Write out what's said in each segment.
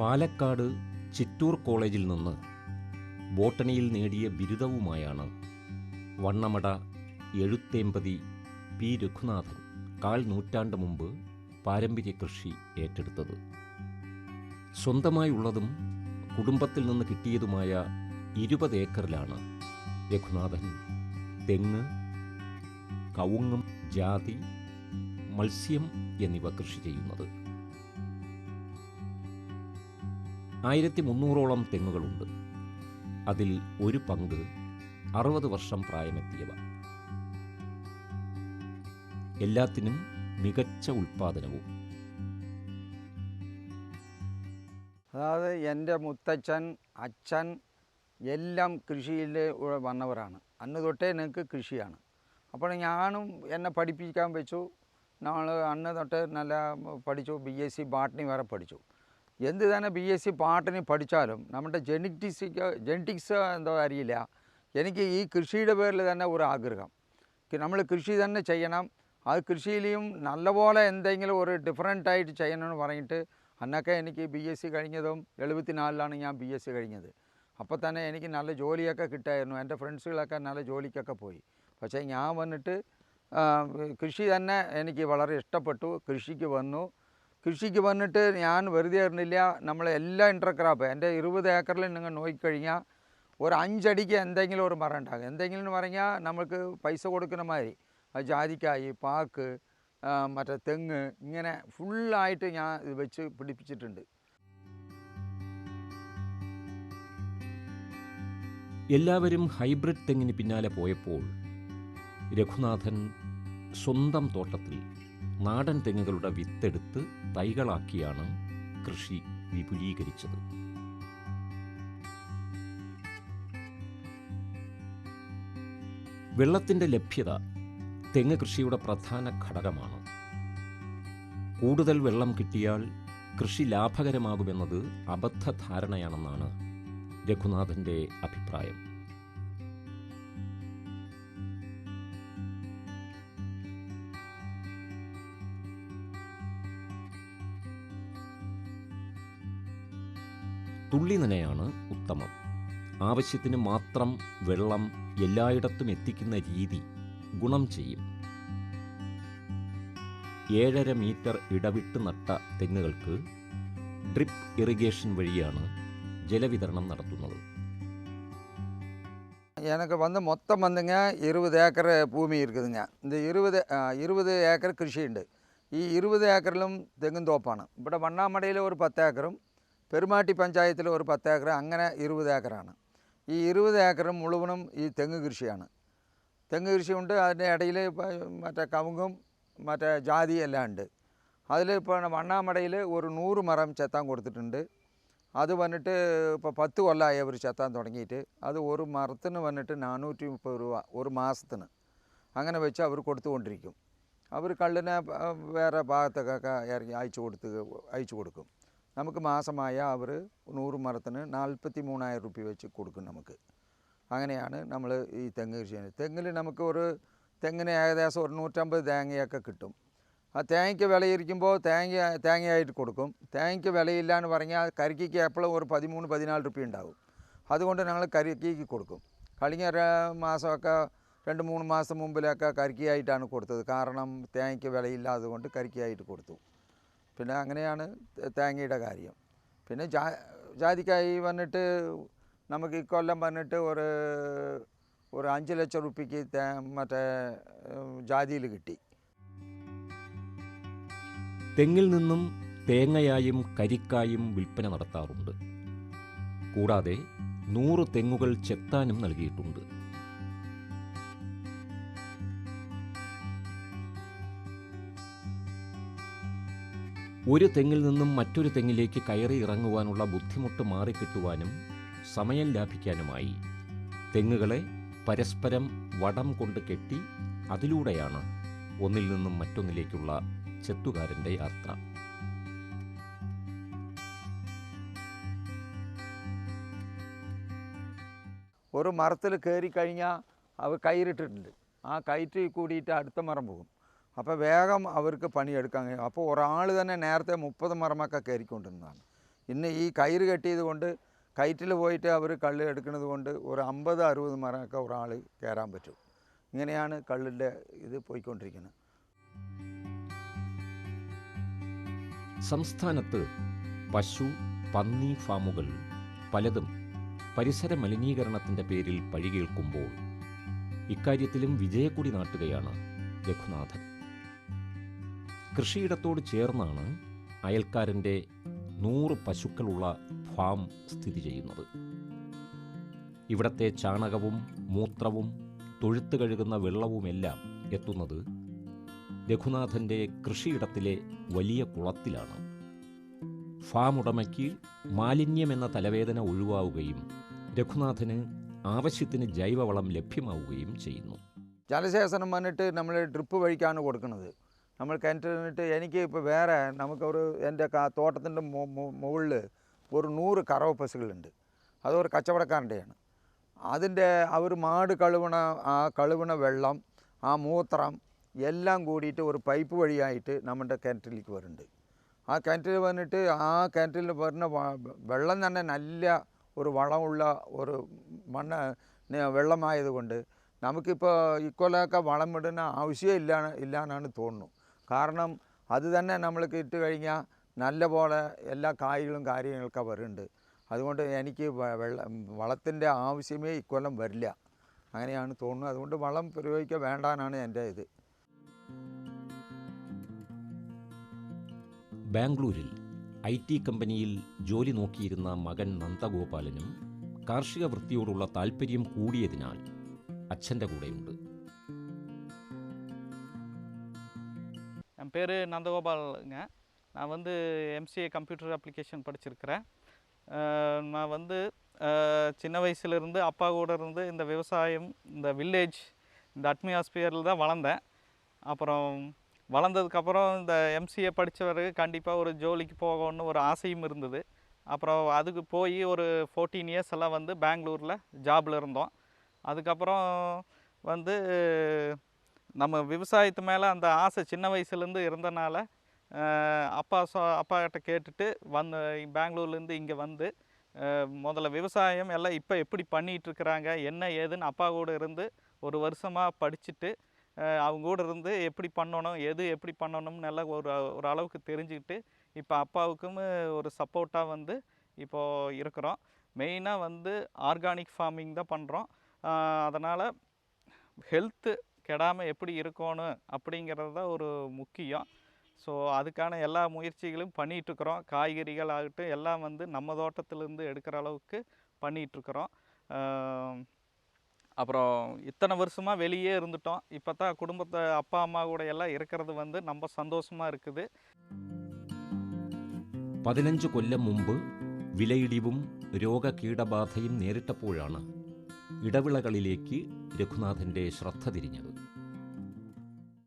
പാലക്കാട് ചിറ്റൂർ കോളേജിൽ നിന്ന് ബോട്ടണിയിൽ നേടിയ ബിരുദവുമായാണ് വണ്ണമട എഴുത്തേമ്പതി പി. രഘുനാഥൻ കാൽ നൂറ്റാണ്ട് മുമ്പ് പാരമ്പര്യ കൃഷി ഏറ്റെടുത്തത്. സ്വന്തമായുള്ളതും കുടുംബത്തിൽ നിന്ന് കിട്ടിയതുമായ ഇരുപത് ഏക്കറിലാണ് രഘുനാഥൻ തെങ്ങ് കവുങ്ങും ജാതി മത്സ്യം എന്നിവ കൃഷി ചെയ്യുന്നത്. ആയിരത്തി മുന്നൂറോളം തെങ്ങുകളുണ്ട്. അതിൽ ഒരു പങ്ക് അറുപത് വർഷം പ്രായമെത്തിയവ. എല്ലാത്തിനും മികച്ച ഉൽപാദനവും അതായത് എന്റെ മുത്തച്ഛൻ അച്ഛൻ എല്ലാം കൃഷിയിൽ വന്നവരാണ്. അന്ന് തൊട്ടേ എനിക്ക് കൃഷിയാണ്. അപ്പോൾ ഞാനും എന്നെ പഠിപ്പിക്കാൻ വെച്ചു. നമ്മൾ അന്ന് തൊട്ട് നല്ല പഠിച്ചു. ബി എസ് സി ബാട്ടണി വരെ പഠിച്ചു. എന്ത് തന്നെ ബി എസ് സി പാട്ടിന് പഠിച്ചാലും നമ്മുടെ ജെനറ്റിക്സ് ജെനറ്റിക്സ് എന്തോ അറിയില്ല. എനിക്ക് ഈ കൃഷിയുടെ പേരിൽ തന്നെ ഒരു ആഗ്രഹം. നമ്മൾ കൃഷി തന്നെ ചെയ്യണം. ആ കൃഷിയിലും നല്ലപോലെ എന്തെങ്കിലും ഒരു ഡിഫറെന്റ് ആയിട്ട് ചെയ്യണമെന്ന് പറഞ്ഞിട്ട് അന്നൊക്കെ എനിക്ക് ബി എസ് സി കഴിഞ്ഞതും എഴുപത്തി നാലിലാണ് ഞാൻ ബി എസ് സി കഴിഞ്ഞത്. അപ്പോൾ തന്നെ എനിക്ക് നല്ല ജോലിയൊക്കെ കിട്ടായിരുന്നു. എന്റെ ഫ്രണ്ട്സുകളൊക്കെ നല്ല ജോലിക്കൊക്കെ പോയി. പക്ഷേ ഞാൻ വന്നിട്ട് കൃഷി തന്നെ എനിക്ക് വളരെ ഇഷ്ടപ്പെട്ടു. കൃഷിക്ക് വന്നു. കൃഷിക്ക് വന്നിട്ട് ഞാൻ വെറുതെ ഇരുന്നില്ല നമ്മൾ എല്ലാ ഇന്റർക്രാപ്പ് എന്റെ ഇരുപത് ഏക്കറിൽ നിങ്ങൾ നോക്കിക്കഴിഞ്ഞാൽ ഒരു അഞ്ചടിക്ക് എന്തെങ്കിലും ഒരു മരം ഉണ്ടാകും. എന്തെങ്കിലും എന്ന് പറഞ്ഞാൽ നമുക്ക് പൈസ കൊടുക്കുന്ന മാതിരി. ജാതിക്കായി പാക്ക് മറ്റേ തെങ്ങ് ഇങ്ങനെ ഫുള്ളായിട്ട് ഞാൻ ഇത് വെച്ച് പിടിപ്പിച്ചിട്ടുണ്ട്. എല്ലാവരും ഹൈബ്രിഡ് തെങ്ങിന് പിന്നാലെ പോയപ്പോൾ രഘുനാഥൻ സ്വന്തം തോട്ടത്തിൽ നാടൻ തെങ്ങുകളുടെ വിത്തെടുത്ത് തൈകളാക്കിയാണ് കൃഷി വിപുലീകരിച്ചത്. വെള്ളത്തിന്റെ ലഭ്യത തെങ്ങ് കൃഷിയുടെ പ്രധാന ഘടകമാണ്. കൂടുതൽ വെള്ളം കിട്ടിയാൽ കൃഷി ലാഭകരമാകുമെന്നത് അബദ്ധ ധാരണയാണെന്നാണ് രഘുനാഥന്റെ അഭിപ്രായം. തുള്ളി നനയാണ് ഉത്തമം ആവശ്യത്തിന് മാത്രം വെള്ളം എല്ലായിടത്തും എത്തിക്കുന്ന രീതി ഗുണം ചെയ്യും ഏഴര മീറ്റർ ഇടവിട്ട് നട്ട തെങ്ങുകൾക്ക് ഡ്രിപ്പ് ഇറിഗേഷൻ വഴിയാണ് ജലവിതരണം നടത്തുന്നത് எனக்கு வந்து மொத்தம் வந்துங்க இருபது ஏக்கர் பூமி இருக்குதுங்க இந்த இருபது இருபது ഏക്കർ കൃഷിയുണ്ട് ഈ ഇരുപത് ഏക്കറിലും തെങ്ങും തോപ്പാണ് ഇവിടെ വണ്ണാമടയിൽ ഒരു പത്ത് ഏക്കറും പെരുമാട്ടി പഞ്ചായത്തിൽ ഒരു പത്ത് ഏക്കർ അങ്ങനെ ഇരുപത് ഏക്കറാണ്. ഈ ഇരുപത് ഏക്കറും മുഴുവനും ഈ തെങ്ങ് കൃഷിയാണ്. തെങ്ങ് കൃഷിയുണ്ട് അതിന്റെ ഇടയിൽ മറ്റേ കവുങ്ങും മറ്റേ ജാതി എല്ലാം ഉണ്ട്. അതിൽ ഇപ്പോൾ വണ്ണാമടയിൽ ഒരു നൂറ് മരം ചെത്താൻ കൊടുത്തിട്ടുണ്ട്. അത് വന്നിട്ട് ഇപ്പോൾ പത്ത് കൊല്ലമായി അവർ ചെത്താൻ തുടങ്ങിയിട്ട്. അത് ഒരു മരത്തിന് വന്നിട്ട് നാനൂറ്റി മുപ്പത് രൂപ ഒരു മാസത്തിന്. അങ്ങനെ വെച്ച് അവർ കൊടുത്തുകൊണ്ടിരിക്കും. അവർ കള്ളിനെ വേറെ ഭാഗത്തൊക്കെ ഇറങ്ങി അയച്ചു കൊടുത്ത് അയച്ചു കൊടുക്കും. നമുക്ക് മാസമായ അവർ നൂറ് മരത്തിന് നാൽപ്പത്തി മൂന്നായിരം റുപ്യ വെച്ച് കൊടുക്കും നമുക്ക്. അങ്ങനെയാണ് നമ്മൾ ഈ തെങ്ങ് കൃഷി ചെയ്യുന്നത്. തെങ്ങിൽ നമുക്ക് ഒരു തെങ്ങിന് ഏകദേശം ഒരു നൂറ്റമ്പത് തേങ്ങയൊക്കെ കിട്ടും. ആ തേങ്ങയ്ക്ക് വിലയിരിക്കുമ്പോൾ തേങ്ങ തേങ്ങയായിട്ട് കൊടുക്കും. തേങ്ങയ്ക്ക് വിലയില്ല എന്ന് പറഞ്ഞാൽ കരിക്കിക്ക് എപ്പോഴും ഒരു പതിമൂന്ന് പതിനാല് റുപ്യ ഉണ്ടാവും. അതുകൊണ്ട് ഞങ്ങൾ കരിക്കിക്ക് കൊടുക്കും. കഴിഞ്ഞ മാസമൊക്കെ രണ്ട് മൂന്ന് മാസം മുമ്പിലൊക്കെ കരിക്കിയായിട്ടാണ് കൊടുത്തത്. കാരണം തേങ്ങയ്ക്ക് വിലയില്ലാത്തത് കൊണ്ട് കരിക്കിയായിട്ട് കൊടുത്തു. പിന്നെ അങ്ങനെയാണ് തേങ്ങയുടെ കാര്യം. പിന്നെ ജാ ജാതിക്കായി വന്നിട്ട് നമുക്ക് ഇക്കൊല്ലം വന്നിട്ട് ഒരു ഒരു അഞ്ച് ലക്ഷം റുപ്യക്ക് മറ്റേ ജാതിയിൽ കിട്ടി. തെങ്ങിൽ നിന്നും തേങ്ങയായും കരിക്കായും വിൽപ്പന നടത്താറുണ്ട്. കൂടാതെ നൂറ് തെങ്ങുകൾ ചെത്താനും നൽകിയിട്ടുണ്ട്. ഒരു തെങ്ങിൽ നിന്നും മറ്റൊരു തെങ്ങിലേക്ക് കയറി ഇറങ്ങുവാനുള്ള ബുദ്ധിമുട്ട് മാറിക്കിട്ടുവാനും സമയം ലാഭിക്കാനുമായി തെങ്ങുകളെ പരസ്പരം വടം കൊണ്ട് കെട്ടി അതിലൂടെയാണ് ഒന്നിൽ നിന്നും മറ്റൊന്നിലേക്കുള്ള ചെത്തുകാരന്റെ യാത്ര. ഒരു മരത്തിൽ കയറി കഴിഞ്ഞാൽ അവ കയറിട്ടിട്ടുണ്ട്. ആ കയറ്റിൽ കൂടിയിട്ട് അടുത്ത മരം പോകും. അപ്പോൾ വേഗം അവർക്ക് പണിയെടുക്കാൻ കഴിയും. അപ്പോൾ ഒരാൾ തന്നെ നേരത്തെ മുപ്പത് മരമൊക്കെ കയറിക്കൊണ്ടിരുന്നതാണ്. ഇന്ന് ഈ കയറ് കെട്ടിയത് കൊണ്ട് കയറ്റിൽ പോയിട്ട് അവർ കള്ള് എടുക്കുന്നത് കൊണ്ട് ഒരു അമ്പത് അറുപത് മരമൊക്കെ ഒരാൾ കയറാൻ പറ്റും. ഇങ്ങനെയാണ് കള്ളിന്റെ ഇത് പോയിക്കൊണ്ടിരിക്കുന്നത്. സംസ്ഥാനത്ത് പശു പന്നി ഫാമുകൾ പലതും പരിസര മലിനീകരണത്തിന്റെ പേരിൽ പഴികേൾക്കുമ്പോൾ ഇക്കാര്യത്തിലും വിജയക്കുടി നാട്ടുകയാണ് രഘുനാഥൻ. കൃഷിയിടത്തോട് ചേർന്നാണ് അയൽക്കാരന്റെ നൂറ് പശുക്കളുള്ള ഫാം സ്ഥിതി ചെയ്യുന്നത്. ഇവിടത്തെ ചാണകവും മൂത്രവും തൊഴുത്ത് കഴുകുന്ന വെള്ളവുമെല്ലാം എത്തുന്നത് രഘുനാഥന്റെ കൃഷിയിടത്തിലെ വലിയ കുളത്തിലാണ്. ഫാം ഉടമയ്ക്ക് മാലിന്യമെന്ന തലവേദന ഒഴിവാവുകയും രഘുനാഥന് ആവശ്യത്തിന് ജൈവവളം ലഭ്യമാവുകയും ചെയ്യുന്നു. ജലസേചനം വന്നിട്ട് നമ്മൾ ഡ്രിപ്പ് വഴിക്കാണ് കൊടുക്കുന്നത്. നമ്മൾ കിണറ്റിട്ട് എനിക്ക് ഇപ്പോൾ വേറെ നമുക്കൊരു എന്റെ തോട്ടത്തിന്റെ മുകളിൽ ഒരു നൂറ് കറവ പശുക്കളുണ്ട് അതൊരു കച്ചവടക്കാരന്റെയാണ്. അതിന്റെ അവർ മാട് കഴുവണ ആ കഴുവണ വെള്ളം ആ മൂത്രം എല്ലാം കൂടിയിട്ട് ഒരു പൈപ്പ് വഴിയായിട്ട് നമ്മുടെ കിണറ്റിലേക്ക് വരുന്നുണ്ട്. ആ കിണറ്റിൽ വന്നിട്ട് ആ കിണറ്റിൽ വരുന്ന വെള്ളം തന്നെ നല്ല ഒരു വളമുള്ള ഒരു മണ്ണ് വെള്ളമായതുകൊണ്ട് നമുക്കിപ്പോൾ ഇക്കൊലൊക്കെ വളം ഇടുന്ന ആവശ്യമേ ഇല്ല ഇല്ലാന്നാണ് തോന്നുന്നു. കാരണം അത് തന്നെ നമ്മൾക്ക് ഇട്ട് കഴിഞ്ഞാൽ നല്ല പോലെ എല്ലാ കായ്കളും കാര്യങ്ങളൊക്കെ വരുന്നുണ്ട്. അതുകൊണ്ട് എനിക്ക് വെള്ളം വളത്തിന്റെ ആവശ്യമേ ഇക്കൊല്ലം വരില്ല. അങ്ങനെയാണ് തോന്നുന്നത്. അതുകൊണ്ട് വളം പ്രയോഗിക്കുക വേണ്ടാനാണ് എന്റെ ഇത്. ബാംഗ്ലൂരിൽ ഐ ടി കമ്പനിയിൽ ജോലി നോക്കിയിരുന്ന മകൻ നന്ദഗോപാലനും കാർഷിക വൃത്തിയോടുള്ള താൽപ്പര്യം കൂടിയതിനാൽ അച്ഛന്റെ കൂടെയുണ്ട്. என் பேர் நந்தகோபாலுங்க. நான் வந்து எம்சிஏ கம்ப்யூட்டர் அப்ளிகேஷன் படிச்சிருக்கிறேன். நான் வந்து சின்ன வயசுலேருந்து அப்பா கூட இருந்து இந்த விவசாயம் இந்த வில்லேஜ் இந்த அட்மியாஸ்பியரில் தான் வளர்ந்தேன். அப்புறம் வளர்ந்ததுக்கப்புறம் இந்த எம்சிஏ படித்தவர் கண்டிப்பாக ஒரு ஜோலிக்கு போகணும்னு ஒரு ஆசையும் இருந்தது. அப்புறம் அதுக்கு போய் ஒரு ஃபோர்டீன் இயர்ஸ் எல்லாம் வந்து பெங்களூரில் ஜாபில் இருந்தோம். அதுக்கப்புறம் வந்து நம்ம விவசாயத்து மேலே அந்த ஆசை சின்ன வயசுலேருந்து இருந்தனால அப்பா சொ அப்பாக்கிட்ட கேட்டுட்டு வந்து பெங்களூர்லேருந்து இங்கே வந்து முதல்ல விவசாயம் எல்லாம் இப்போ எப்படி பண்ணிகிட்ருக்குறாங்க இருக்கிறாங்க என்ன ஏதுன்னு அப்பா கூட இருந்து ஒரு வருஷமாக படிச்சுட்டு அவங்க கூட இருந்து எப்படி பண்ணணும் எது எப்படி பண்ணணும்னு எல்லாம் ஒரு ஒரு அளவுக்கு தெரிஞ்சுக்கிட்டு இப்போ அப்பாவுக்கும் ஒரு சப்போர்ட்டாக வந்து இப்போது இருக்கிறோம். மெயினாக வந்து ஆர்கானிக் ஃபார்மிங் தான் பண்ணுறோம் அதனால் ஹெல்த்து கெடாமல் எப்படி இருக்கணும் அப்படிங்கிறது தான் ஒரு முக்கியம் ஸோ அதுக்கான எல்லா முயற்சிகளும் பண்ணிகிட்ருக்குறோம் காய்கறிகள் ஆகட்டும் எல்லாம் வந்து நம்ம தோட்டத்திலேருந்து எடுக்கிற அளவுக்கு பண்ணிகிட்ருக்குறோம் அப்புறம் இத்தனை வருஷமாக வெளியே இருந்துட்டோம் இப்போ தான் குடும்பத்தை அப்பா அம்மா கூட எல்லாம் இருக்கிறது வந்து ரொம்ப சந்தோஷமாக இருக்குது പതിനഞ്ച് കൊല്ലം മുമ്പ് വിലയിടിവും രോഗകീടബാധയും നേരിട്ടപ്പോഴാണ് ഇടവിളകളിലേക്ക് രഘുനാഥന്റെ ശ്രദ്ധ തിരിഞ്ഞത്.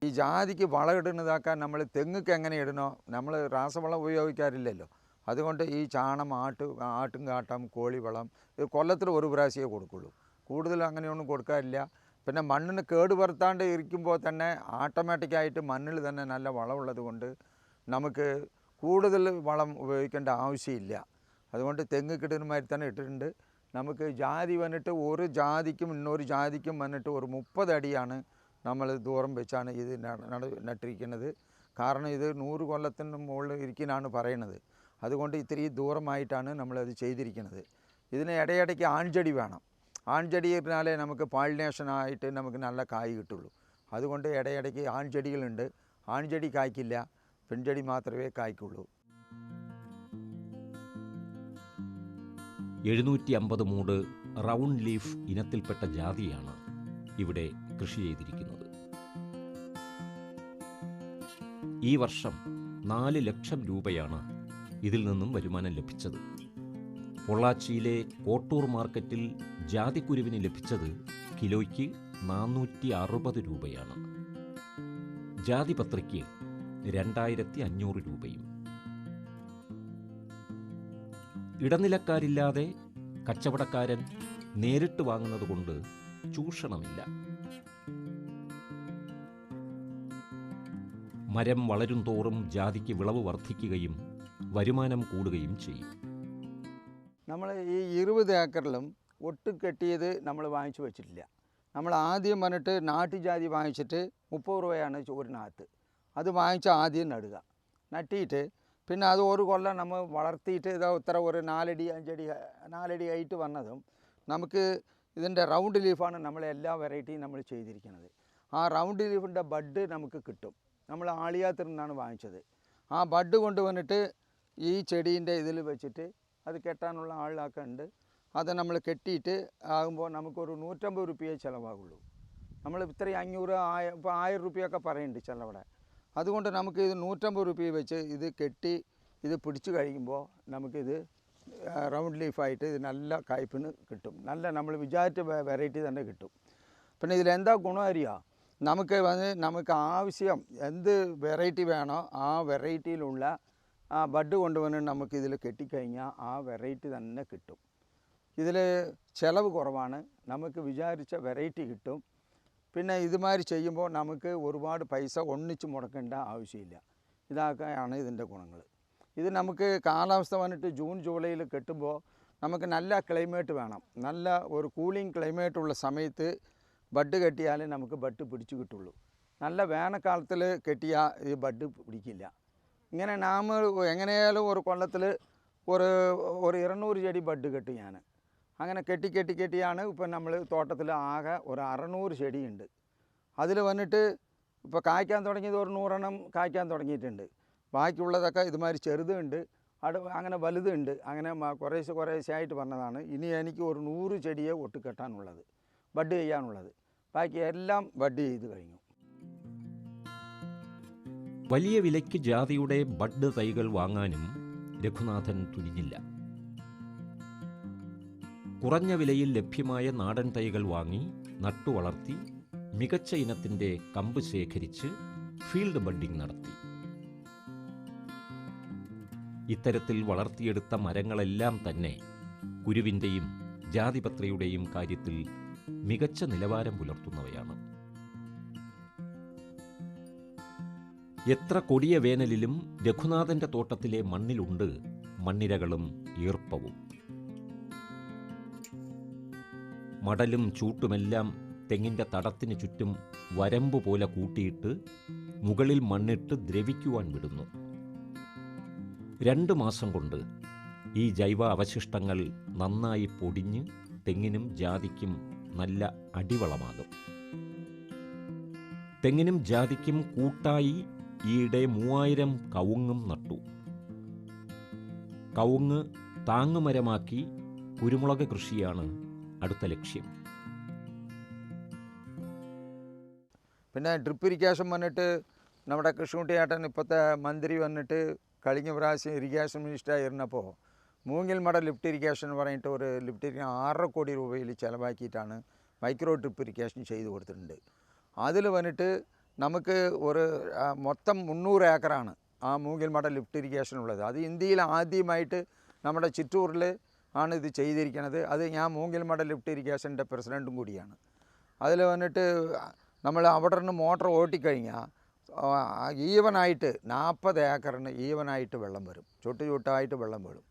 ഈ ജാതിക്ക് വളം ഇടുന്നതാക്കാൻ നമ്മൾ തെങ്ങുക്ക് എങ്ങനെ ഇടണോ നമ്മൾ രാസവളം ഉപയോഗിക്കാറില്ലല്ലോ. അതുകൊണ്ട് ഈ ചാണം ആട്ട് ആട്ടും കാട്ടം കോഴിവളം ഇത് കൊല്ലത്തിൽ ഒരു പ്രാവശ്യമേ കൊടുക്കുള്ളൂ. കൂടുതൽ അങ്ങനെയൊന്നും കൊടുക്കാറില്ല. പിന്നെ മണ്ണിന് കേട് വരുത്താണ്ട് ഇരിക്കുമ്പോൾ തന്നെ ആട്ടോമാറ്റിക്കായിട്ട് മണ്ണിൽ തന്നെ നല്ല വളമുള്ളത് കൊണ്ട് നമുക്ക് കൂടുതൽ വളം ഉപയോഗിക്കേണ്ട ആവശ്യമില്ല. അതുകൊണ്ട് തെങ്ങ് കിട്ടുന്ന മാതിരി തന്നെ ഇട്ടിട്ടുണ്ട്. നമുക്ക് ജാതി വന്നിട്ട് ഒരു ജാതിക്കും ഇന്നൊരു ജാതിക്കും വന്നിട്ട് ഒരു മുപ്പതടിയാണ് നമ്മൾ ദൂരം വെച്ചാണ് ഇത് നട- നട നട്ടിരിക്കുന്നത്. കാരണം ഇത് നൂറ് കൊല്ലത്തിന് മുകളിൽ ഇരിക്കാനാണ് പറയുന്നത്. അതുകൊണ്ട് ഇത്രയും ദൂരമായിട്ടാണ് നമ്മളത് ചെയ്തിരിക്കുന്നത്. ഇതിന് ഇടയിടയ്ക്ക് ആൺചെടി വേണം. ആൺചെടി ഇരുന്നാലേ നമുക്ക് പാളിനേഷനായിട്ട് നമുക്ക് നല്ല കായ് കിട്ടുള്ളൂ. അതുകൊണ്ട് ഇടയിടയ്ക്ക് ആൺചെടികളുണ്ട്. ആൺചെടി കായ്ക്കില്ല. പെൺചെടി മാത്രമേ കായ്ക്കുള്ളൂ. എഴുന്നൂറ്റി അമ്പത് മൂട് റൗണ്ട് ലീഫ് ഇനത്തിൽപ്പെട്ട ജാതിയാണ് ഇവിടെ കൃഷി ചെയ്തിരിക്കുന്നത്. ഈ വർഷം നാല് ലക്ഷം രൂപയാണ് ഇതിൽ നിന്നും വരുമാനം ലഭിച്ചത്. പൊള്ളാച്ചിയിലെ കോട്ടൂർ മാർക്കറ്റിൽ ജാതിക്കുരുവിന് ലഭിച്ചത് കിലോയ്ക്ക് നാനൂറ്റി അറുപത് രൂപയാണ്. ജാതിപത്രിക്ക് രണ്ടായിരത്തി അഞ്ഞൂറ് രൂപയും. ഇടനിലക്കാരില്ലാതെ കച്ചവടക്കാരൻ നേരിട്ട് വാങ്ങുന്നത് കൊണ്ട് ചൂഷണമില്ല. മരം വളരും തോറും ജാതിക്ക് വിളവ് വർദ്ധിക്കുകയും വരുമാനം കൂടുകയും ചെയ്യും. നമ്മൾ ഈ ഇരുപത് ഏക്കറിലും ഒട്ടുകെട്ടിയത് നമ്മൾ വാങ്ങിച്ചു വെച്ചിട്ടില്ല. നമ്മൾ ആദ്യം വന്നിട്ട് നാട്ടുജാതി വാങ്ങിച്ചിട്ട് മുപ്പത് രൂപയാണ് ചോറിനകത്ത് അത് വാങ്ങിച്ച് ആദ്യം നടുക. നട്ടിയിട്ട് പിന്നെ അത് ഒരു കൊല്ലം നമ്മൾ വളർത്തിയിട്ട് ഇതാ ഇത്ര ഒരു നാലടി അഞ്ചടി നാലടി ഹൈറ്റ് വന്നതും നമുക്ക് ഇതിന്റെ റൗണ്ട് ലീഫാണ് നമ്മൾ എല്ലാ വെറൈറ്റിയും നമ്മൾ ചെയ്തിരിക്കുന്നത്. ആ റൗണ്ട് ലീഫിന്റെ ബഡ് നമുക്ക് കിട്ടും. നമ്മൾ ആളിയാത്തിൽ നിന്നാണ് വാങ്ങിച്ചത്. ആ ബഡ് കൊണ്ടുവന്നിട്ട് ഈ ചെടീന്റെ ഇതിൽ വെച്ചിട്ട് അത് കെട്ടാനുള്ള ആളിലൊക്കെ ഉണ്ട് അത് നമ്മൾ കെട്ടിയിട്ട് ആകുമ്പോൾ നമുക്കൊരു നൂറ്റമ്പത് റുപ്യയെ ചിലവാകുള്ളൂ. നമ്മൾ ഇത്രയും അഞ്ഞൂറ് ആയ ഇപ്പോൾ ആയിരം റുപ്യൊക്കെ പറയുന്നുണ്ട് ചിലവിടെ. അതുകൊണ്ട് നമുക്ക് ഇത് നൂറ്റമ്പത് റുപ്യ വെച്ച് ഇത് കെട്ടി ഇത് പിടിച്ചു കഴിയുമ്പോൾ നമുക്കിത് റൗണ്ട് ലീഫായിട്ട് ഇത് നല്ല കായ്പിന് കിട്ടും. നല്ല നമ്മൾ വിചാരിച്ച വെറൈറ്റി തന്നെ കിട്ടും. പിന്നെ ഇതിലെന്താ ഗുണം അറിയുക നമുക്ക് വന്ന് നമുക്ക് ആവശ്യം എന്ത് വെറൈറ്റി വേണോ ആ വെറൈറ്റിയിലുള്ള ആ ബഡ് കൊണ്ടുവന്ന് നമുക്ക് ഇതിൽ കെട്ടിക്കഴിഞ്ഞാൽ ആ വെറൈറ്റി തന്നെ കിട്ടും. ഇതിൽ ചിലവ് കുറവാണ്. നമുക്ക് വിചാരിച്ച വെറൈറ്റി കിട്ടും. പിന്നെ ഇതുമാതിരി ചെയ്യുമ്പോൾ നമുക്ക് ഒരുപാട് പൈസ ഒന്നിച്ച് മുടക്കേണ്ട ആവശ്യമില്ല. ഇതാക്കാണ് ഇതിന്റെ ഗുണങ്ങൾ. ഇത് നമുക്ക് കാലാവസ്ഥ വന്നിട്ട് ജൂൺ ജൂലൈയിൽ കെട്ടുമ്പോൾ നമുക്ക് നല്ല ക്ലൈമേറ്റ് വേണം. നല്ല ഒരു കൂളിംഗ് ക്ലൈമേറ്റ് ഉള്ള സമയത്ത് ബഡ് കെട്ടിയാലേ നമുക്ക് ബഡ് പിടിച്ചു കിട്ടുള്ളൂ. നല്ല വേനൽക്കാലത്തിൽ കെട്ടിയാൽ ഈ ബഡ് പിടിക്കില്ല. ഇങ്ങനെ നാം എങ്ങനെയാലും ഒരു കൊല്ലത്തിൽ ഒരു ഒരു ഇരുന്നൂറ് ചെടി ബഡ് കെട്ടും ഞാൻ. അങ്ങനെ കെട്ടി കെട്ടി കെട്ടിയാണ് ഇപ്പം നമ്മൾ തോട്ടത്തിൽ ആകെ ഒരു അറുന്നൂറ് ചെടിയുണ്ട്. അതിൽ വന്നിട്ട് ഇപ്പോൾ കായ്ക്കാൻ തുടങ്ങിയത് ഒരു നൂറെണ്ണം കായ്ക്കാൻ തുടങ്ങിയിട്ടുണ്ട്. ബാക്കിയുള്ളതൊക്കെ ഇതുമാതിരി ചെറുതുണ്ട് അട അങ്ങനെ വലുതുണ്ട് അങ്ങനെ കുറേശ്ശെ കുറേശ്ശെ ആയിട്ട് പറഞ്ഞതാണ് ഇനി എനിക്ക് ഒരു നൂറ് ചെടിയെ ഒട്ട് കെട്ടാനുള്ളത് ബഡ് ചെയ്യാനുള്ളത്. ബാക്കി എല്ലാം ബഡ് ചെയ്ത് കഴിഞ്ഞു. വലിയ വിലയ്ക്ക് ജാതിയുടെ ബഡ് തൈകൾ വാങ്ങാനും രഘുനാഥൻ തുനിഞ്ഞില്ല. കുറഞ്ഞ വിലയിൽ ലഭ്യമായ നാടൻ തൈകൾ വാങ്ങി നട്ടുവളർത്തി മികച്ച ഇനത്തിന്റെ കമ്പ് ശേഖരിച്ച് ഫീൽഡ് ബഡ്ഡിംഗ് നടത്തി. ഇത്തരത്തിൽ വളർത്തിയെടുത്ത മരങ്ങളെല്ലാം തന്നെ കുരുവിന്റെയും ജാതിപത്രയുടെയും കാര്യത്തിൽ മികച്ച നിലവാരം പുലർത്തുന്നവയാണ്. എത്ര കൊടിയ വേനലിലും രഘുനാഥന്റെ തോട്ടത്തിലെ മണ്ണിലുണ്ട് മണ്ണിരകളും ഈർപ്പവും. മടലും ചൂട്ടുമെല്ലാം തെങ്ങിന്റെ തടത്തിന് ചുറ്റും വരമ്പ് പോലെ കൂട്ടിയിട്ട് മുകളിൽ മണ്ണിട്ട് ദ്രവിക്കുവാൻ വിടുന്നു. രണ്ട് മാസം കൊണ്ട് ഈ ജൈവ അവശിഷ്ടങ്ങൾ നന്നായി പൊടിഞ്ഞ് തെങ്ങിനും ജാതിക്കും നല്ല അടിവളമാകും. തെങ്ങിനും ജാതിക്കും കൂട്ടായി ഈയിടെ മൂവായിരം കവുങ്ങും നട്ടു. കവുങ്ങ് താങ്ങുമരമാക്കി കുരുമുളക് കൃഷിയാണ് അടുത്ത ലക്ഷ്യം. പിന്നെ ഡ്രിപ്പ് ഇറിഗേഷൻ വന്നിട്ട് നമ്മുടെ കൃഷ്ണകുട്ടിയേട്ടൻ ഇപ്പോഴത്തെ മന്ത്രി വന്നിട്ട് കഴിഞ്ഞ പ്രാവശ്യം ഇറിഗേഷൻ മിനിസ്റ്റർ ആയിരുന്നപ്പോൾ മൂങ്ങിൽ മട ലിഫ്റ്റ് ഇറിഗേഷൻ എന്ന് പറഞ്ഞിട്ട് ഒരു ലിഫ്റ്റ് ഇറിഗേഷൻ ആറര കോടി രൂപയിൽ ചിലവാക്കിയിട്ടാണ് മൈക്രോ ഡ്രിപ്പ് ഇറിഗേഷൻ ചെയ്തു കൊടുത്തിട്ടുണ്ട്. അതിൽ വന്നിട്ട് നമുക്ക് ഒരു മൊത്തം മുന്നൂറ് ഏക്കറാണ് ആ മൂങ്ങിൽ മട ലിഫ്റ്റ് ഇറിഗേഷൻ ഉള്ളത്. അത് ഇന്ത്യയിൽ ആദ്യമായിട്ട് നമ്മുടെ ചിറ്റൂരിൽ ആണ് ഇത് ചെയ്തിരിക്കുന്നത് അത് ഞാൻ മൂങ്കിൽ ലിഫ്റ്റ് ഇറിഗേഷന്റെ പ്രസിഡന്റും കൂടിയാണ്. അതിൽ വന്നിട്ട് നമ്മൾ അവിടെ നിന്ന് മോട്ടർ ഓട്ടിക്കഴിഞ്ഞാൽ ഈവനായിട്ട് നാൽപ്പത് ഏക്കറിന് ഈവനായിട്ട് വെള്ളം വരും. ചുട്ട് ചുട്ടായിട്ട് വെള്ളം വീഴും.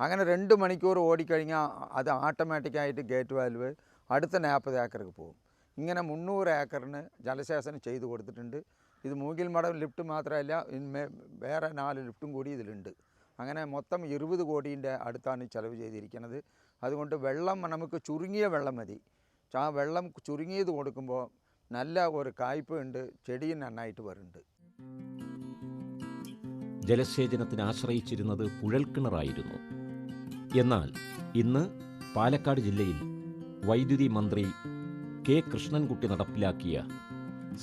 അങ്ങനെ രണ്ട് മണിക്കൂർ ഓടിക്കഴിഞ്ഞാൽ അത് ഓട്ടോമാറ്റിക്കായിട്ട് ഗേറ്റ് വാൽവ് അടുത്ത നാൽപ്പത് ഏക്കർക്ക് പോകും. ഇങ്ങനെ മുന്നൂറ് ഏക്കറിന് ജലസേചനം ചെയ്തു കൊടുത്തിട്ടുണ്ട്. ഇത് മൂകിൽ മടം ലിഫ്റ്റ് മാത്രമല്ല വേറെ നാല് ലിഫ്റ്റും കൂടി ഇതിലുണ്ട്. അങ്ങനെ മൊത്തം ഇരുപത് കോടീന്റെ അടുത്താണ് ചിലവ് ചെയ്തിരിക്കുന്നത്. അതുകൊണ്ട് വെള്ളം നമുക്ക് ചുരുങ്ങിയ വെള്ളം മതി. ആ വെള്ളം ചുരുങ്ങിയത് കൊടുക്കുമ്പോൾ നല്ല ഒരു കായ്പ ഉണ്ട് ചെടിയും നന്നായിട്ട് വരുന്നുണ്ട്. ജലസേചനത്തിന് ആശ്രയിച്ചിരുന്നത് കുഴൽക്കിണറായിരുന്നു എന്നാൽ ഇന്ന് പാലക്കാട് ജില്ലയിൽ വൈദ്യുതി മന്ത്രി കെ കൃഷ്ണൻകുട്ടി നടപ്പിലാക്കിയ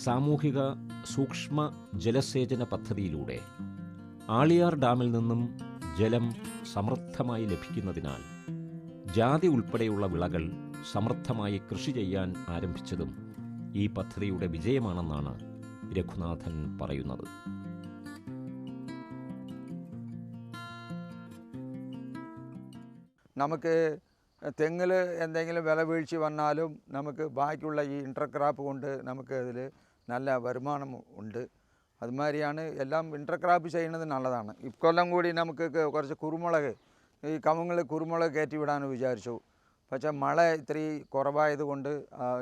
സാമൂഹിക സൂക്ഷ്മ ജലസേചന പദ്ധതിയിലൂടെ ആളിയാർ ഡാമിൽ നിന്നും ജലം സമൃദ്ധമായി ലഭിക്കുന്നതിനാൽ ജാതി ഉൾപ്പെടെയുള്ള വിളകൾ സമൃദ്ധമായി കൃഷി ചെയ്യാൻ ആരംഭിച്ചതും ഈ പദ്ധതിയുടെ വിജയമാണെന്നാണ് രഘുനാഥൻ പറയുന്നത്. നമുക്ക് തെങ്ങിൽ എന്തെങ്കിലും വില വീഴ്ച വന്നാലും നമുക്ക് ബാക്കിയുള്ള ഈ ഇന്റർക്രാപ്പ് കൊണ്ട് നമുക്ക് അതിൽ നല്ല വരുമാനം ഉണ്ട്. അതുമാതിരിയാണ് എല്ലാം ഇന്റർക്രാപ്പ് ചെയ്യുന്നത് നല്ലതാണ്. ഇക്കൊല്ലം കൂടി നമുക്ക് കുറച്ച് കുരുമുളക് ഈ കവുങ്ങൾ കുരുമുളക് കയറ്റി വിടാമെന്ന് വിചാരിച്ചു. പക്ഷേ മഴ ഇത്ര കുറവായതുകൊണ്ട്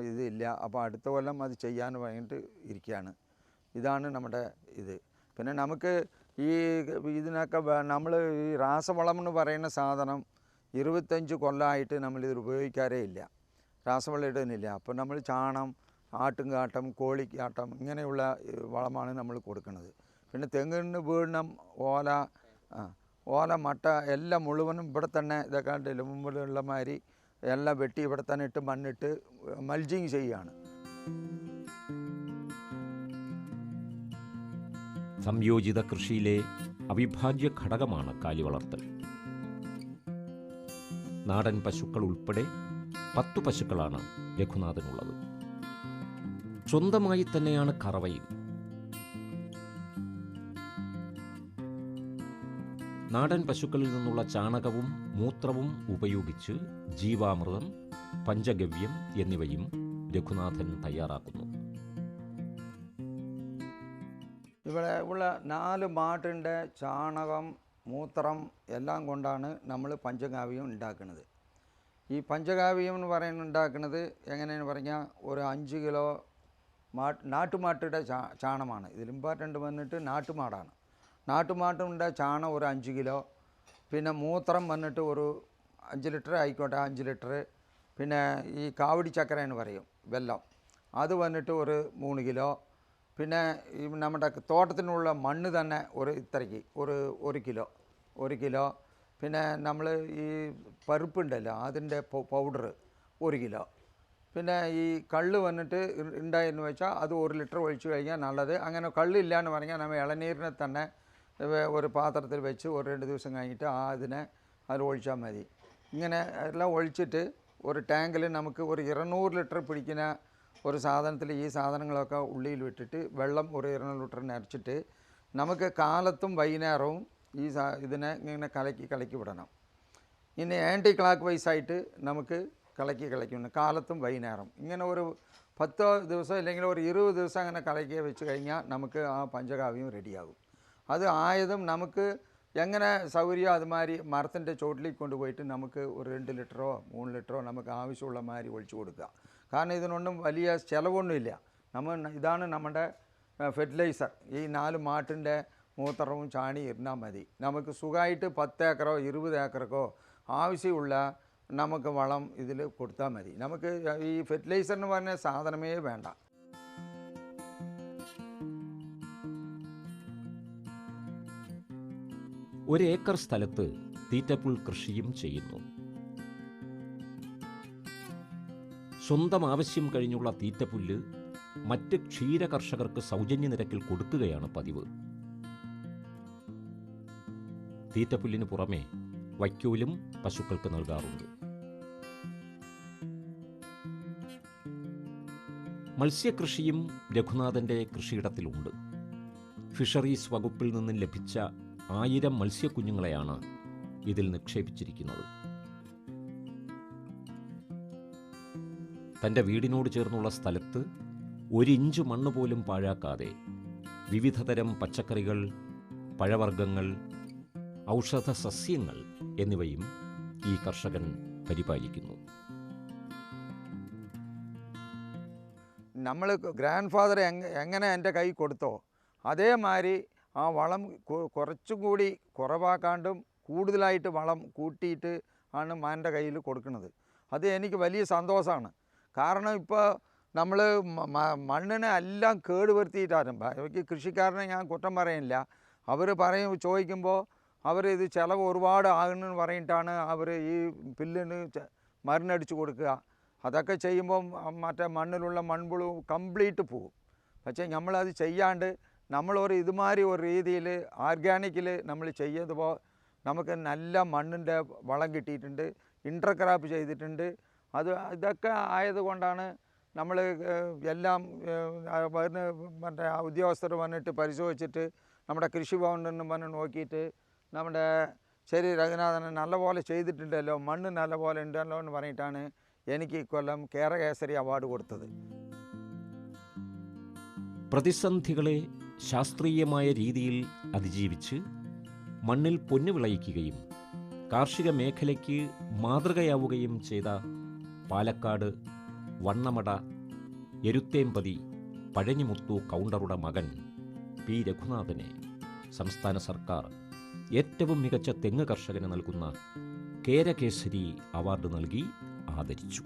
ഇതില്ല. അപ്പോൾ അടുത്ത കൊല്ലം അത് ചെയ്യാൻ വേണ്ടിയിട്ട് ഇരിക്കുകയാണ്. ഇതാണ് നമ്മുടെ ഇത്. പിന്നെ നമുക്ക് ഈ ഇതിനൊക്കെ നമ്മൾ ഈ രാസവളം എന്ന് പറയുന്ന സാധനം ഇരുപത്തഞ്ച് കൊല്ലമായിട്ട് നമ്മളിത് ഉപയോഗിക്കാറേ ഇല്ല. രാസവളം ഇടുന്നില്ല. അപ്പോൾ നമ്മൾ ചാണം ആട്ടുംകാട്ടം കോഴിക്കാട്ടം ഇങ്ങനെയുള്ള വളമാണ് നമ്മൾ കൊടുക്കുന്നത്. പിന്നെ തെങ്ങിന് വീണം ഓല ഓല മട്ട എല്ലാം മുഴുവനും ഇവിടെ തന്നെ ഇതൊക്കെ മുമ്പിലുള്ള മാതിരി എല്ലാം വെട്ടി ഇവിടെ തന്നെ ഇട്ട് മണ്ണിട്ട് മൽജിങ് ചെയ്യുകയാണ്. സംയോജിത കൃഷിയിലെ അവിഭാജ്യ ഘടകമാണ് കാലിവളർത്തൽ നാടൻ പശുക്കൾ ഉൾപ്പെടെ പത്തു പശുക്കളാണ് രഘുനാഥനുള്ളത്. സ്വന്തമായി തന്നെയാണ് കറവയും. നാടൻ പശുക്കളിൽ നിന്നുള്ള ചാണകവും മൂത്രവും ഉപയോഗിച്ച് ജീവാമൃതം പഞ്ചഗവ്യം എന്നിവയും രഘുനാഥൻ തയ്യാറാക്കുന്നു. ഇവിടെ ഉള്ള നാല് മാട്ടിന്റെ ചാണകം മൂത്രം എല്ലാം കൊണ്ടാണ് നമ്മൾ പഞ്ചകാവ്യം ഉണ്ടാക്കുന്നത്. ഈ പഞ്ചകാവ്യം എന്ന് പറയുന്നുണ്ടാക്കുന്നത് എങ്ങനെയെന്ന് പറഞ്ഞാൽ ഒരു അഞ്ച് കിലോ മാ നാട്ടുമാട്ടിയുടെ ചാ ചാണമാണ്. ഇതിൽ വന്നിട്ട് നാട്ടുമാടാണ്. നാട്ടുമാട്ടിന്റെ ചാണം ഒരു അഞ്ച് കിലോ പിന്നെ മൂത്രം വന്നിട്ട് ഒരു അഞ്ച് ലിറ്റർ ആയിക്കോട്ടെ അഞ്ച് ലിറ്റർ. പിന്നെ ഈ കാവടി ചക്കര എന്ന് പറയും വെല്ലം. അത് വന്നിട്ട് ഒരു മൂന്ന് കിലോ. പിന്നെ ഈ നമ്മുടെ തോട്ടത്തിനുള്ള മണ്ണ് തന്നെ ഒരു ഇത്രയ്ക്ക് ഒരു ഒരു കിലോ ഒരു കിലോ. പിന്നെ നമ്മൾ ഈ പരുപ്പുണ്ടല്ലോ അതിന്റെ പൗഡർ ഒരു കിലോ. പിന്നെ ഈ കള്ള് വന്നിട്ട് ഉണ്ടായെന്ന് വെച്ചാൽ അത് ഒരു ലിറ്റർ ഒഴിച്ചു കഴിഞ്ഞാൽ നല്ലത്. അങ്ങനെ കള്ളില്ല എന്ന് പറഞ്ഞാൽ നമ്മൾ ഇളനീരിനെ തന്നെ ഒരു പാത്രത്തിൽ വെച്ച് ഒരു രണ്ട് ദിവസം കഴിഞ്ഞിട്ട് ആ അതിനെ അതിൽ ഒഴിച്ചാൽ മതി. ഇങ്ങനെ എല്ലാം ഒഴിച്ചിട്ട് ഒരു ടാങ്കിൽ നമുക്ക് ഒരു ഇരുന്നൂറ് ലിറ്റർ പിടിക്കുന്ന ഒരു സാധനത്തിൽ ഈ സാധനങ്ങളൊക്കെ ഉള്ളിയിൽ വിട്ടിട്ട് വെള്ളം ഒരു ഇരുന്നൂറ് ലിറ്റർ നിറച്ചിട്ട് നമുക്ക് കാലത്തും വൈകുന്നേരവും ഈ ഇതിനെ ഇങ്ങനെ കലക്കി കലക്കി വിടണം. ഇനി ആന്റി ക്ലാക്ക് വൈസ് ആയിട്ട് നമുക്ക് കലക്കി കളിക്കുന്നു. കാലത്തും വൈകുന്നേരം. ഇങ്ങനെ ഒരു പത്തോ ദിവസം അല്ലെങ്കിൽ ഒരു ഇരുപത് ദിവസം അങ്ങനെ കലക്കി വെച്ച് കഴിഞ്ഞാൽ നമുക്ക് ആ പഞ്ചകാവ്യം റെഡിയാകും. അത് ആയതും നമുക്ക് എങ്ങനെ സൗകര്യം അതുമാതിരി മരത്തിന്റെ ചോട്ടിലേക്ക് കൊണ്ടുപോയിട്ട് നമുക്ക് ഒരു രണ്ട് ലിറ്ററോ മൂന്ന് ലിറ്ററോ നമുക്ക് ആവശ്യമുള്ള മാതിരി ഒഴിച്ചു കൊടുക്കുക. കാരണം ഇതിനൊന്നും വലിയ ചിലവൊന്നുമില്ല. നമ്മൾ ഇതാണ് നമ്മുടെ ഫെർട്ടിലൈസർ ഈ നാല് മാട്ടിന്റെ മൂത്രവും ചാണി ഇരുന്നാൽ മതി. നമുക്ക് സുഖമായിട്ട് പത്ത് ഏക്കറോ ഇരുപത് ഏക്കറക്കോ ആവശ്യമുള്ള നമുക്ക് വളം ഇതിൽ കൊടുത്താൽ മതി. നമുക്ക് ഈ ഫെർട്ടിലൈസർ എന്ന് പറഞ്ഞ സാധനമേ വേണ്ട. ഒരു ഏക്കർ സ്ഥലത്ത് തീറ്റപ്പുൽ കൃഷിയും ചെയ്യുന്നു. സ്വന്തം ആവശ്യം കഴിഞ്ഞുള്ള തീറ്റപ്പുല്ല് മറ്റ് ക്ഷീര കർഷകർക്ക് സൗജന്യ നിരക്കിൽ കൊടുക്കുകയാണ് പതിവ്. തീറ്റപ്പുല്ലിന് പുറമെ വൈക്കോലും പശുക്കൾക്ക് നൽകാറുണ്ട്. മത്സ്യകൃഷിയും രഘുനാഥന്റെ കൃഷിയിടത്തിലുണ്ട്. ഫിഷറീസ് വകുപ്പിൽ നിന്നും ലഭിച്ച ആയിരം മത്സ്യക്കുഞ്ഞുങ്ങളെയാണ് ഇതിൽ നിക്ഷേപിച്ചിരിക്കുന്നത്. തന്റെ വീടിനോട് ചേർന്നുള്ള സ്ഥലത്ത് ഒരിഞ്ച് മണ്ണ് പോലും പാഴാക്കാതെ വിവിധതരം പച്ചക്കറികൾ പഴവർഗങ്ങൾ ഔഷധ സസ്യങ്ങൾ എന്നിവയും ഈ കർഷകൻ പരിപാലിക്കുന്നു. നമ്മൾ ഗ്രാൻഡ് ഫാദർ എങ്ങനെ എന്റെ കൈ കൊടുത്തോ അതേമാതിരി ആ വളം കുറച്ചും കൂടി കുറവാക്കാണ്ടും കൂടുതലായിട്ട് വളം കൂട്ടിയിട്ട് ആണ് മാന്റെ കയ്യിൽ കൊടുക്കുന്നത്. അത് എനിക്ക് വലിയ സന്തോഷമാണ്. കാരണം ഇപ്പോൾ നമ്മൾ മണ്ണിനെ എല്ലാം കേടുവരുത്തിയിട്ടാണ്. കൃഷിക്കാരനെ ഞാൻ കുറ്റം പറയുന്നില്ല അവർ പറയും ചോദിക്കുമ്പോൾ അവർ ഇത് ചിലവ് ഒരുപാട് ആകുന്നെന്ന് പറഞ്ഞിട്ടാണ് അവർ ഈ പുല്ലിന് മരുന്നടിച്ച് കൊടുക്കുക. അതൊക്കെ ചെയ്യുമ്പം മറ്റേ മണ്ണിലുള്ള മൺപുഴു കംപ്ലീറ്റ് പോകും പക്ഷേ നമ്മളത് ചെയ്യാണ്ട് നമ്മളൊരു ഇതുമാതിരി ഒരു രീതിയിൽ ഓർഗാനിക്കിൽ നമ്മൾ ചെയ്യുമ്പോൾ നമുക്ക് നല്ല മണ്ണിന്റെ വളം കിട്ടിയിട്ടുണ്ട് ഇന്റർക്രാപ്പ് ചെയ്തിട്ടുണ്ട്. അത് ഇതൊക്കെ ആയതുകൊണ്ടാണ് നമ്മൾ എല്ലാം വരുന്ന മറ്റേ ഉദ്യോഗസ്ഥർ വന്നിട്ട് പരിശോധിച്ചിട്ട് നമ്മുടെ കൃഷിഭവനിൽ നിന്നും വന്ന് നോക്കിയിട്ട് നമ്മുടെ ശരി രഘുനാഥൻ നല്ലപോലെ ചെയ്തിട്ടുണ്ടല്ലോ മണ്ണ് നല്ലപോലെ ഉണ്ടല്ലോ എന്ന് പറഞ്ഞിട്ടാണ് എനിക്ക് ഇക്കൊല്ലം കേരകേസരി അവാർഡ് കൊടുത്തത്. പ്രതിസന്ധികളെ ശാസ്ത്രീയമായ രീതിയിൽ അതിജീവിച്ച് മണ്ണിൽ പൊന്നു വിളയിക്കുകയും കാർഷിക മേഖലയ്ക്ക് മാതൃകയാവുകയും ചെയ്ത പാലക്കാട് വണ്ണമട എരുത്തേമ്പതി പഴഞ്ഞിമുത്തു കൗണ്ടറുടെ മകൻ പി രഘുനാഥനെ സംസ്ഥാന സർക്കാർ ഏറ്റവും മികച്ച തെങ്ങ് കർഷകന് നൽകുന്ന കേരകേസരി അവാർഡ് നൽകി ആദരിച്ചു.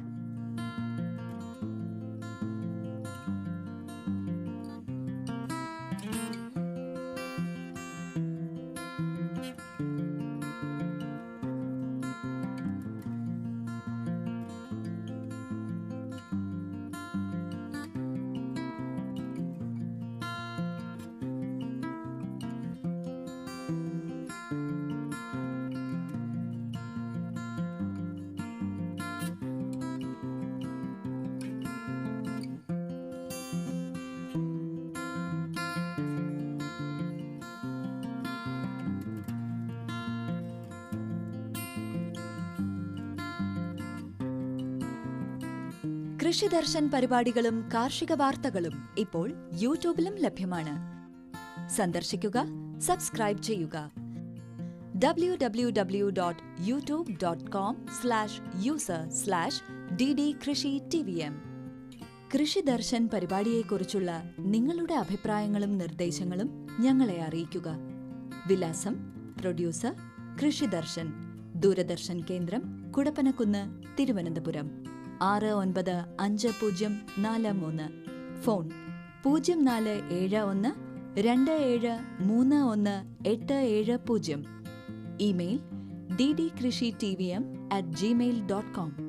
കൃഷി ദർശൻ പരിപാടികളും കാർഷിക വാർത്തകളും ഇപ്പോൾ യൂട്യൂബിലും ലഭ്യമാണ്. സന്ദർശിക്കുക സബ്സ്ക്രൈബ് ചെയ്യുക. W W W dot YouTube dot com slash user slash D D Krishi T V M Krishi Darshan പരിപാടിയെക്കുറിച്ചുള്ള നിങ്ങളുടെ അഭിപ്രായങ്ങളും നിർദ്ദേശങ്ങളും ഞങ്ങളെ അറിയിക്കുക. വിലാസം പ്രൊഡ്യൂസർ കൃഷി ദർശൻ ദൂരദർശൻ കേന്ദ്രം കുടപ്പനക്കുന്ന് തിരുവനന്തപുരം. ആറ് ഒൻപത് അഞ്ച് പൂജ്യം നാല് മൂന്ന്. ഫോൺ പൂജ്യം നാല് ഏഴ് ഒന്ന് രണ്ട് ഏഴ് മൂന്ന് ഒന്ന് എട്ട് ഏഴ് പൂജ്യം. Email D D Krishi T V M at Gmail dot com